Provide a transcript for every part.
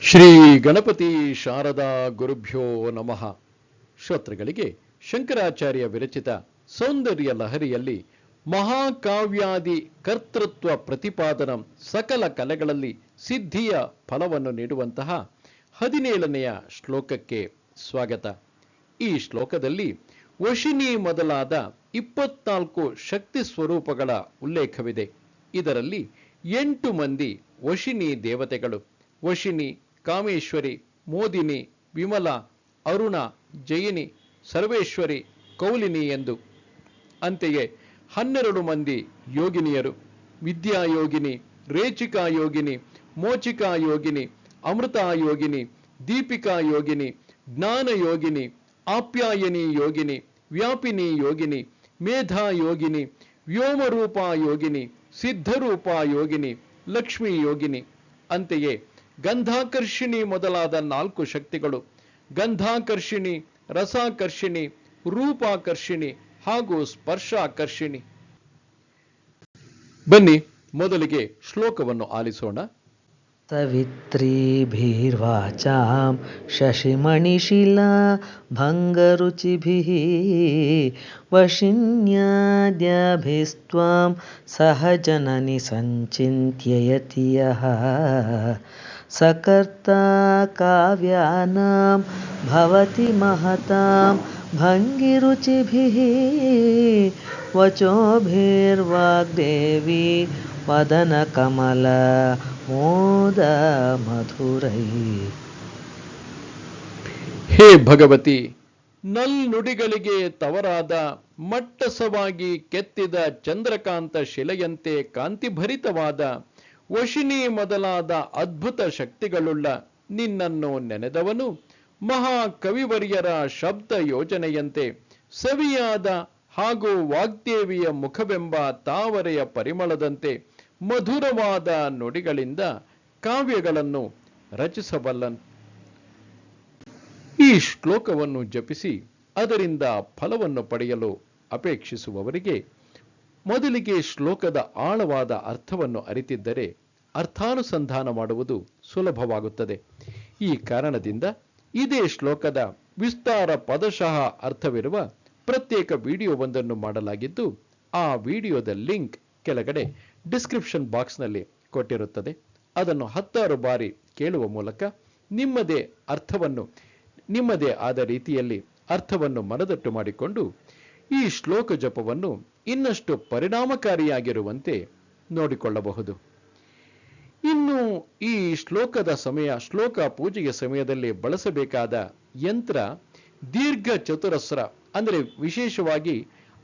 ಶ್ರೀ ಗಣಪತಿ ಶಾರದಾ ಗುರುಭ್ಯೋ ನಮಃ. ಶ್ರೋತೃಗಳಿಗೆ ಶಂಕರಾಚಾರ್ಯ ವಿರಚಿತ ಸೌಂದರ್ಯ ಲಹರಿಯಲ್ಲಿ ಮಹಾಕಾವ್ಯಾದಿ ಕರ್ತೃತ್ವ ಪ್ರತಿಪಾದನ ಸಕಲ ಕಲೆಗಳಲ್ಲಿ ಸಿದ್ಧಿಯ ಫಲವನ್ನು ನೀಡುವಂತಹ ಹದಿನೇಳನೆಯ ಶ್ಲೋಕಕ್ಕೆ ಸ್ವಾಗತ. ಈ ಶ್ಲೋಕದಲ್ಲಿ ವಶಿನಿ ಮೊದಲಾದ ಇಪ್ಪತ್ನಾಲ್ಕು ಶಕ್ತಿ ಸ್ವರೂಪಗಳ ಉಲ್ಲೇಖವಿದೆ. ಇದರಲ್ಲಿ ಎಂಟು ಮಂದಿ ವಶಿನಿ ದೇವತೆಗಳು. ವಶಿನಿ ಕಾಮೇಶ್ವರಿ, ಮೋದಿನಿ, ವಿಮಲ, ಅರುಣ, ಜಯಿನಿ, ಸರ್ವೇಶ್ವರಿ, ಕೌಲಿನಿ ಎಂದು. ಅಂತೆಯೇ ಹನ್ನೆರಡು ಮಂದಿ ಯೋಗಿನಿಯರು. ವಿದ್ಯಾಯೋಗಿನಿ ರೇಚಿಕಾ ಯೋಗಿನಿ, ಮೋಚಿಕಾ ಯೋಗಿನಿ, ಅಮೃತಾ ಯೋಗಿನಿ, ದೀಪಿಕಾ ಯೋಗಿನಿ, ಜ್ಞಾನ ಯೋಗಿನಿ, ಆಪ್ಯಾಯನಿ ಯೋಗಿನಿ, ವ್ಯಾಪಿನಿ ಯೋಗಿನಿ, ಮೇಧಾ ಯೋಗಿನಿ, ವ್ಯೋಮರೂಪ ಯೋಗಿನಿ, ಸಿದ್ಧರೂಪ ಯೋಗಿನಿ, ಲಕ್ಷ್ಮೀ ಯೋಗಿನಿ. ಅಂತೆಯೇ ಗಂಧಾಕರ್ಷಿಣಿ ಮೊದಲಾದ ನಾಲ್ಕು ಶಕ್ತಿಗಳು ಗಂಧಾಕರ್ಷಿಣಿ ರಸಾಕರ್ಷಿಣಿ ರೂಪಾಕರ್ಷಿಣಿ ಹಾಗೂ ಸ್ಪರ್ಶಾಕರ್ಷಿಣಿ ಬನ್ನಿ ಮೊದಲಿಗೆ ಶ್ಲೋಕವನ್ನು ಆಲಿಸೋಣ सवित्रीभिर्वाचां शशिमणिशिला भङ्गरुचिभिः वशिन्याद्याभिस्त्वां सहजननि सञ्चिन्त्ययति यः सकर्ता काव्यानां भवति महतां भङ्गिरुचिभिः वचोभिर्वाग्देवी वदनकमल ಮೋದ ಮಧುರೈ ಹೇ ಭಗವತಿ ನಲ್ ನುಡಿಗಳಿಗೆ ತವರಾದ ಮಟ್ಟಸವಾಗಿ ಕೆತ್ತಿದ ಚಂದ್ರಕಾಂತ ಶಿಲೆಯಂತೆ ಕಾಂತಿಭರಿತವಾದ ವಶಿನಿ ಮೊದಲಾದ ಅದ್ಭುತ ಶಕ್ತಿಗಳುಳ್ಳ ನಿನ್ನನ್ನು ನೆನೆದವನು ಮಹಾಕವಿವರ್ಯರ ಶಬ್ದ ಯೋಜನೆಯಂತೆ ಸವಿಯಾದ ಹಾಗೂ ವಾಗ್ದೇವಿಯ ಮುಖವೆಂಬ ತಾವರೆಯ ಪರಿಮಳದಂತೆ ಮಧುರವಾದ ನುಡಿಗಳಿಂದ ಕಾವ್ಯಗಳನ್ನು ರಚಿಸಬಲ್ಲನು. ಈ ಶ್ಲೋಕವನ್ನು ಜಪಿಸಿ ಅದರಿಂದ ಫಲವನ್ನು ಪಡೆಯಲು ಅಪೇಕ್ಷಿಸುವವರಿಗೆ ಮೊದಲಿಗೆ ಶ್ಲೋಕದ ಆಳವಾದ ಅರ್ಥವನ್ನು ಅರಿತಿದ್ದರೆ ಅರ್ಥಾನುಸಂಧಾನ ಮಾಡುವುದು ಸುಲಭವಾಗುತ್ತದೆ. ಈ ಕಾರಣದಿಂದ ಇದೇ ಶ್ಲೋಕದ ವಿಸ್ತಾರ ಪದಶಃ ಅರ್ಥವಿರುವ ಪ್ರತ್ಯೇಕ ವಿಡಿಯೋವೊಂದನ್ನು ಮಾಡಲಾಗಿದ್ದು, ಆ ವಿಡಿಯೋದ ಲಿಂಕ್ ಕೆಳಗಡೆ ಡಿಸ್ಕ್ರಿಪ್ಷನ್ ಬಾಕ್ಸ್ನಲ್ಲಿ ಕೊಟ್ಟಿರುತ್ತದೆ. ಅದನ್ನು ಹತ್ತಾರು ಬಾರಿ ಕೇಳುವ ಮೂಲಕ ನಿಮ್ಮದೇ ಅರ್ಥವನ್ನು, ನಿಮ್ಮದೇ ಆದ ರೀತಿಯಲ್ಲಿ ಅರ್ಥವನ್ನು ಮನದಟ್ಟು ಮಾಡಿಕೊಂಡು ಈ ಶ್ಲೋಕ ಜಪವನ್ನು ಇನ್ನಷ್ಟು ಪರಿಣಾಮಕಾರಿಯಾಗಿರುವಂತೆ ನೋಡಿಕೊಳ್ಳಬಹುದು. ಇನ್ನು ಈ ಶ್ಲೋಕದ ಸಮಯ, ಶ್ಲೋಕ ಪೂಜೆಯ ಸಮಯದಲ್ಲಿ ಬಳಸಬೇಕಾದ ಯಂತ್ರ ದೀರ್ಘ ಚತುರಸ್ರ, ಅಂದರೆ ವಿಶೇಷವಾಗಿ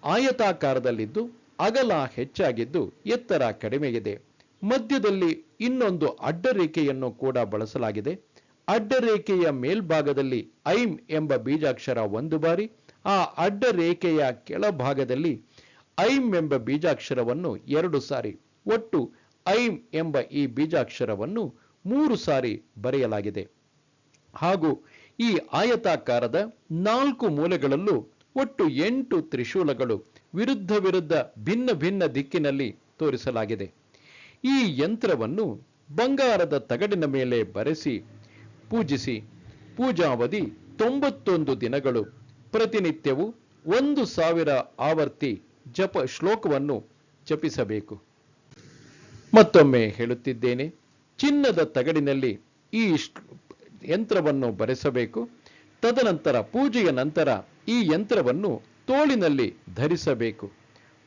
ಆಯತಾಕಾರದಲ್ಲಿದ್ದು ಅಗಲ ಹೆಚ್ಚಾಗಿದ್ದು ಎತ್ತರ ಕಡಿಮೆಯಿದೆ. ಮಧ್ಯದಲ್ಲಿ ಇನ್ನೊಂದು ಅಡ್ಡರೇಖೆಯನ್ನು ಕೂಡ ಬಳಸಲಾಗಿದೆ. ಅಡ್ಡರೇಖೆಯ ಮೇಲ್ಭಾಗದಲ್ಲಿ ಐಂ ಎಂಬ ಬೀಜಾಕ್ಷರ ಒಂದು ಬಾರಿ ಆ ಅಡ್ಡ ರೇಖೆಯ ಕೆಳಭಾಗದಲ್ಲಿ ಐಂ ಎಂಬ ಬೀಜಾಕ್ಷರವನ್ನು ಎರಡು ಸಾರಿ, ಒಟ್ಟು ಐಂ ಎಂಬ ಈ ಬೀಜಾಕ್ಷರವನ್ನು ಮೂರು ಸಾರಿ ಬರೆಯಲಾಗಿದೆ. ಹಾಗೂ ಈ ಆಯತಾಕಾರದ ನಾಲ್ಕು ಮೂಲೆಗಳಲ್ಲೂ ಒಟ್ಟು ಎಂಟು ತ್ರಿಶೂಲಗಳು ವಿರುದ್ಧ ವಿರುದ್ಧ ಭಿನ್ನ ಭಿನ್ನ ದಿಕ್ಕಿನಲ್ಲಿ ತೋರಿಸಲಾಗಿದೆ. ಈ ಯಂತ್ರವನ್ನು ಬಂಗಾರದ ತಗಡಿನ ಮೇಲೆ ಬರೆಸಿ, ಪೂಜಿಸಿ. ಪೂಜಾವಧಿ ತೊಂಬತ್ತೊಂದು ದಿನಗಳು ಪ್ರತಿನಿತ್ಯವೂ ಒಂದು ಸಾವಿರ ಆವರ್ತಿ ಜಪ ಶ್ಲೋಕವನ್ನು ಜಪಿಸಬೇಕು. ಮತ್ತೊಮ್ಮೆ ಹೇಳುತ್ತಿದ್ದೇನೆ, ಚಿನ್ನದ ತಗಡಿನಲ್ಲಿ ಈ ಯಂತ್ರವನ್ನು ಬರೆಸಬೇಕು. ತದನಂತರ ಪೂಜೆಯ ನಂತರ ಈ ಯಂತ್ರವನ್ನು ತೋಳಿನಲ್ಲಿ ಧರಿಸಬೇಕು.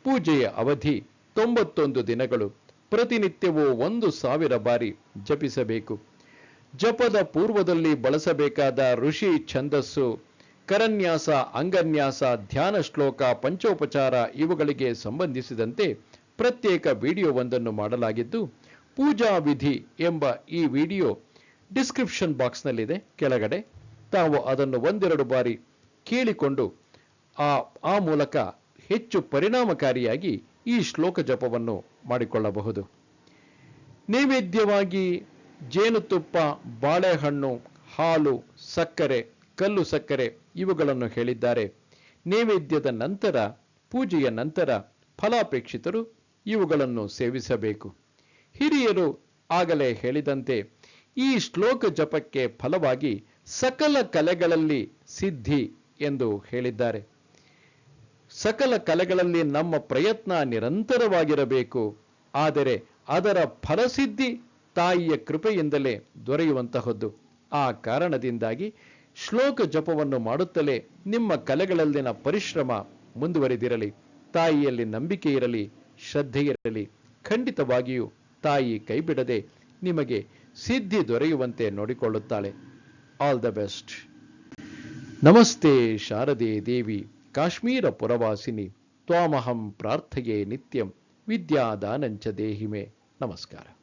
ಪೂಜೆಯ ಅವಧಿ ತೊಂಬತ್ತೊಂದು ದಿನಗಳು. ಪ್ರತಿನಿತ್ಯವೂ ಒಂದು ಸಾವಿರ ಬಾರಿ ಜಪಿಸಬೇಕು. ಜಪದ ಪೂರ್ವದಲ್ಲಿ ಬಳಸಬೇಕಾದ ಋಷಿ ಛಂದಸ್ಸು ಕರನ್ಯಾಸ, ಅಂಗನ್ಯಾಸ, ಧ್ಯಾನ ಶ್ಲೋಕ, ಪಂಚೋಪಚಾರ ಇವುಗಳಿಗೆ ಸಂಬಂಧಿಸಿದಂತೆ ಪ್ರತ್ಯೇಕ ವಿಡಿಯೋವೊಂದನ್ನು ಮಾಡಲಾಗಿದ್ದು, ಪೂಜಾ ವಿಧಿ ಎಂಬ ಈ ವಿಡಿಯೋ ಡಿಸ್ಕ್ರಿಪ್ಷನ್ ಬಾಕ್ಸ್ನಲ್ಲಿದೆ. ಕೆಳಗಡೆ ತಾವು ಅದನ್ನು ಒಂದೆರಡು ಬಾರಿ ಕೇಳಿಕೊಂಡು ಆ ಆ ಮೂಲಕ ಹೆಚ್ಚು ಪರಿಣಾಮಕಾರಿಯಾಗಿ ಈ ಶ್ಲೋಕ ಜಪವನ್ನು ಮಾಡಿಕೊಳ್ಳಬಹುದು. ನೈವೇದ್ಯವಾಗಿ ಜೇನುತುಪ್ಪ, ಬಾಳೆಹಣ್ಣು, ಹಾಲು, ಸಕ್ಕರೆ, ಕಲ್ಲು ಸಕ್ಕರೆ ಇವುಗಳನ್ನು ಹೇಳಿದ್ದಾರೆ. ನೈವೇದ್ಯದ ನಂತರ, ಪೂಜೆಯ ನಂತರ ಫಲಾಪೇಕ್ಷಿತರು ಇವುಗಳನ್ನು ಸೇವಿಸಬೇಕು. ಹಿರಿಯರು ಆಗಲೇ ಹೇಳಿದಂತೆ, ಈ ಶ್ಲೋಕ ಜಪಕ್ಕೆ ಫಲವಾಗಿ ಸಕಲ ಕಲೆಗಳಲ್ಲಿ ಸಿದ್ಧಿ ಎಂದು ಹೇಳಿದ್ದಾರೆ. ಸಕಲ ಕಲೆಗಳಲ್ಲಿ ನಮ್ಮ ಪ್ರಯತ್ನ ನಿರಂತರವಾಗಿರಬೇಕು. ಆದರೆ ಅದರ ಫಲಸಿದ್ಧಿ ತಾಯಿಯ ಕೃಪೆಯಿಂದಲೇ ದೊರೆಯುವಂತಹದ್ದು. ಆ ಕಾರಣದಿಂದಾಗಿ ಶ್ಲೋಕ ಜಪವನ್ನು ಮಾಡುತ್ತಲೇ ನಿಮ್ಮ ಕಲೆಗಳಲ್ಲಿನ ಪರಿಶ್ರಮ ಮುಂದುವರೆದಿರಲಿ. ತಾಯಿಯಲ್ಲಿ ನಂಬಿಕೆ ಇರಲಿ, ಶ್ರದ್ಧೆ ಇರಲಿ. ಖಂಡಿತವಾಗಿಯೂ ತಾಯಿ ಕೈಬಿಡದೆ ನಿಮಗೆ ಸಿದ್ಧಿ ದೊರೆಯುವಂತೆ ನೋಡಿಕೊಳ್ಳುತ್ತಾಳೆ. All the best. ನಮಸ್ತೆ ಶಾರದೆ ದೇವಿ, ಕಾಶ್ಮೀರ ಪುರವಾಸಿನಿ. ತ್ವಾಮಹಂ ಪ್ರಾರ್ಥೆಯೇ ನಿತ್ಯಂ, ವಿದ್ಯಾದಾನಂಚ ದೇಹಿಮೆ. ನಮಸ್ಕಾರ.